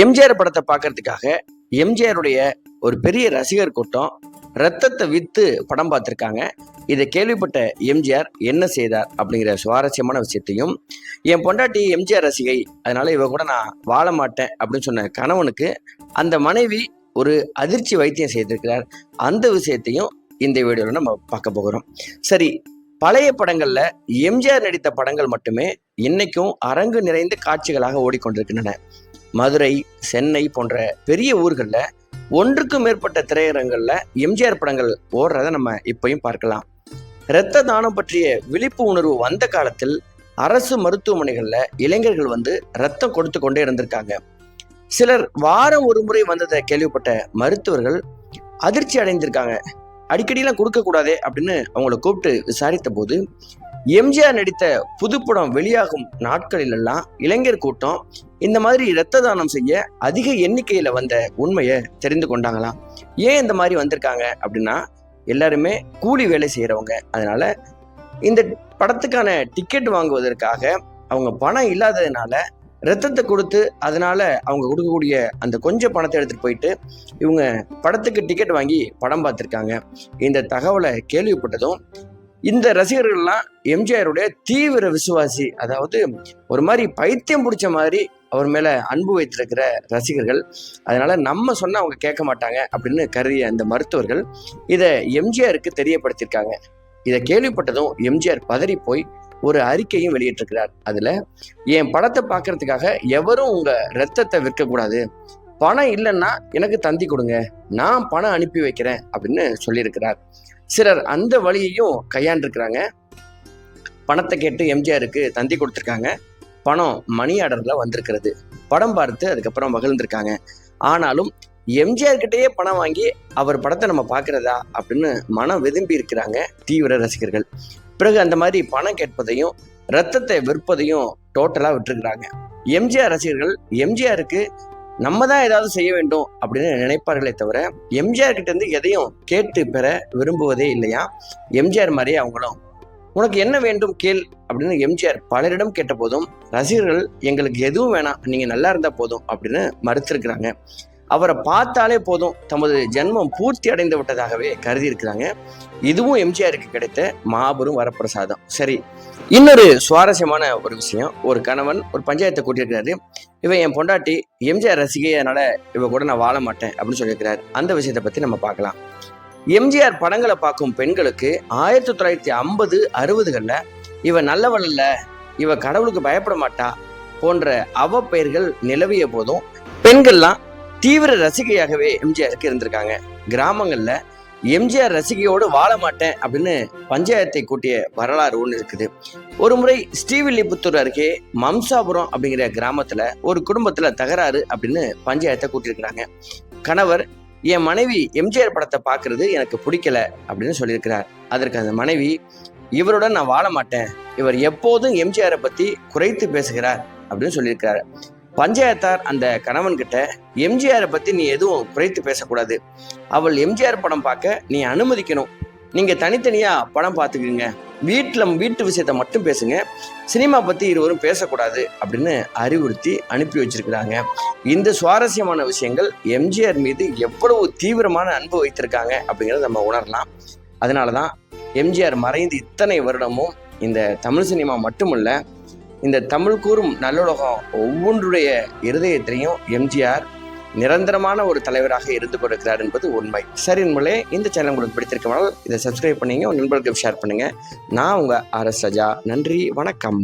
எம்ஜிஆர் படத்தை பார்க்கறதுக்காக எம்ஜிஆருடைய ஒரு பெரிய ரசிகர் கூட்டம் ரத்தத்தை வித்து படம் பார்த்துருக்காங்க. இதை கேள்விப்பட்ட எம்ஜிஆர் என்ன செய்தார் அப்படிங்கிற சுவாரஸ்யமான விஷயத்தையும் என் பொண்டாட்டி எம்ஜிஆர் ரசிகை அதனால இவ கூட நான் வாழ மாட்டேன் அப்படின்னு சொன்ன கணவனுக்கு அந்த மனைவி ஒரு அதிர்ச்சி வைத்தியம் செய்திருக்கிறார். அந்த விஷயத்தையும் இந்த வீடியோவில் நம்ம பார்க்க போகிறோம். சரி பழைய படங்களில் எம்ஜிஆர் நடித்த படங்கள் மட்டுமே இன்னைக்கும் அரங்கு நிறைந்த காட்சிகளாக ஓடிக்கொண்டிருக்கின்றன. மதுரை சென்னை போன்ற பெரிய ஊர்களில் ஒன்றுக்கும் மேற்பட்ட திரையரங்கள்ல எம்ஜிஆர் படங்கள் ஓடுறத நம்ம இப்பயும் பார்க்கலாம். இரத்த தானம் பற்றிய விழிப்பு உணர்வு வந்த காலத்தில் அரசு மருத்துவமனைகளில் இளைஞர்கள் வந்து ரத்தம் கொடுத்து கொண்டே இருந்திருக்காங்க. சிலர் வாரம் ஒரு முறை வந்ததை கேள்விப்பட்ட மருத்துவர்கள் அதிர்ச்சி அடைந்திருக்காங்க. அடிக்கடிலாம் கொடுக்க கூடாதே அப்படின்னு அவங்கள கூப்பிட்டு விசாரித்த போது எம்ஜிஆர் நடித்த புதுப்படம் வெளியாகும் நாட்களிலெல்லாம் இளைஞர் கூட்டம் இந்த மாதிரி இரத்த தானம் செய்ய அதிக எண்ணிக்கையில வந்த உண்மையை தெரிந்து கொண்டாங்களாம். ஏன் இந்த மாதிரி வந்திருக்காங்க அப்படின்னா எல்லாருமே கூலி வேலை செய்யறவங்க. அதனால இந்த படத்துக்கான டிக்கெட் வாங்குவதற்காக அவங்க பணம் இல்லாததுனால ரத்தத்தை கொடுத்து அதனால அவங்க கொடுக்கக்கூடிய அந்த கொஞ்சம் பணத்தை எடுத்துட்டு போயிட்டு இவங்க படத்துக்கு டிக்கெட் வாங்கி படம் பார்த்துருக்காங்க. இந்த தகவலை கேள்விப்பட்டதும் இந்த ரசிகர்கள்லாம் எம்ஜிஆருடைய தீவிர விசுவாசி அதாவது ஒரு மாதிரி பைத்தியம் பிடிச்ச மாதிரி அவர் மேலே அன்பு வைத்திருக்கிற ரசிகர்கள். அதனால் நம்ம சொன்னால் அவங்க கேட்க மாட்டாங்க அப்படின்னு கருதிய அந்த மருத்துவர்கள் இதை எம்ஜிஆருக்கு தெரியப்படுத்தியிருக்காங்க. இதை கேள்விப்பட்டதும் எம்ஜிஆர் பதறி போய் ஒரு அறிக்கையும் வெளியிட்டிருக்கிறார். அதில் என் படத்தை பார்க்கறதுக்காக எவரும் உங்கள் ரத்தத்தை விற்கக்கூடாது. பணம் இல்லைன்னா எனக்கு தந்தி கொடுங்க. நான் பணம் அனுப்பி வைக்கிறேன் அப்படின்னு சொல்லியிருக்கிறார். சிலர் அந்த வழியையும் கையாண்டிருக்கிறாங்க. பணத்தை கேட்டு எம்ஜிஆருக்கு தந்தி கொடுத்துருக்காங்க. பணம் மணி ஆர்டரில் வந்திருக்கிறது. படம் பார்த்து அதுக்கப்புறம் மகிழ்ந்திருக்காங்க. ஆனாலும் எம்ஜிஆர்கிட்டயே பணம் வாங்கி அவர் படத்தை நம்ம பார்க்குறதா அப்படின்னு மனம் விரும்பி இருக்கிறாங்க தீவிர ரசிகர்கள். பிறகு அந்த மாதிரி பணம் கேட்பதையும் ரத்தத்தை விற்பதையும் டோட்டலாக விட்டுருக்குறாங்க. எம்ஜிஆர் ரசிகர்கள் எம்ஜிஆருக்கு நம்ம தான் ஏதாவது செய்ய வேண்டும் அப்படின்னு நினைப்பார்களே தவிர எம்ஜிஆர் கிட்ட இருந்து எதையும் கேட்டு பெற விரும்புவதே இல்லையா? எம்ஜிஆர் மாதிரியே அவங்களும் உனக்கு என்ன வேண்டும் கேள் அப்படின்னு எம்ஜிஆர் பலரிடம் கேட்ட போதும் ரசிகர்கள் எங்களுக்கு எதுவும் வேணாம் நீங்க நல்லா இருந்தா போதும் அப்படின்னு மறுத்திருக்கிறாங்க. அவரை பார்த்தாலே போதும். தமது ஜென்மம் பூர்த்தி அடைந்து விட்டதாகவே கருதி இருக்கிறாங்க இதுவும் எம்ஜிஆருக்கு கிடைத்த மாபெரும் வரப்பிரசாதம். சரி இன்னொரு சுவாரஸ்யமான ஒரு விஷயம். ஒரு கணவன் ஒரு பஞ்சாயத்தை கூட்டியிருக்கிறாரு. இவன் என் பொண்டாட்டி எம்ஜிஆர் ரசிகை அதனால இவ கூட நான் வாழ மாட்டேன் அப்படின்னு சொல்லியிருக்கிறார். அந்த விஷயத்தை பத்தி நம்ம பார்க்கலாம். எம்ஜிஆர் படங்களை பார்க்கும் பெண்களுக்கு ஆயிரத்தி தொள்ளாயிரத்தி ஐம்பது அறுபதுகளில் இவ நல்லவள் இல்ல இவ கடவுளுக்கு பயப்பட மாட்டா போன்ற அவ பெயர்கள் நிலவிய போதும் பெண்கள்லாம் தீவிர ரசிகையாகவே எம்ஜிஆருக்கு இருந்திருக்காங்க. கிராமங்களில் எம்ஜிஆர் ரசிகையோடு வாழ மாட்டேன் அப்படின்னு பஞ்சாயத்தை கூட்டிய வரலாறு ஒன்று இருக்குது. ஒரு முறை ஸ்ரீவில்லிபுத்தூர் அருகே மம்சாபுரம் அப்படிங்கிற கிராமத்தில் ஒரு குடும்பத்தில் தகராறு அப்படின்னு பஞ்சாயத்தை கூட்டியிருக்கிறாங்க. கணவர் என் மனைவி எம்ஜிஆர் படத்தை பார்க்கறது எனக்கு பிடிக்கல அப்படின்னு சொல்லியிருக்கிறார். அதற்கு அந்த மனைவி இவருடன் நான் வாழ மாட்டேன். இவர் எப்போதும் எம்ஜிஆரை பற்றி குறைத்து பேசுகிறார் அப்படின்னு சொல்லியிருக்கிறார். பஞ்சாயத்தார் அந்த கணவன் கிட்ட எம்ஜிஆரை பத்தி நீ எதுவும் குறைத்து பேசக்கூடாது. அவள் எம்ஜிஆர் படம் பார்க்க நீ அனுமதிக்கணும். நீங்க தனித்தனியா படம் பார்த்துக்குங்க. வீட்டில் வீட்டு விஷயத்த மட்டும் பேசுங்க. சினிமா பத்தி இருவரும் பேசக்கூடாது அப்படின்னு அறிவுறுத்தி அனுப்பி வச்சிருக்கிறாங்க. இந்த சுவாரஸ்யமான விஷயங்கள் எம்ஜிஆர் மீது எவ்வளவு தீவிரமான அன்பு வைத்திருக்காங்க அப்படிங்கிறத நம்ம உணரலாம். அதனால தான் எம்ஜிஆர் மறைந்து இத்தனை வருடமும் இந்த தமிழ் சினிமா மட்டுமல்ல இந்த தமிழ் கூறும் நல்லுலகம் ஒவ்வொன்றுடைய இருதயத்திலையும் எம்ஜிஆர் நிரந்தரமான ஒரு தலைவராக இருந்து கொடுக்கிறார் என்பது உண்மை. சரி நண்பர்களே இந்த சேனல் உங்களுக்கு பிடித்திருக்கனால இதை சப்ஸ்கிரைப் பண்ணீங்க உங்க நண்பர்களுக்கு ஷேர் பண்ணுங்க. நான் உங்க ஆர் எஸ் சஜா நன்றி வணக்கம்.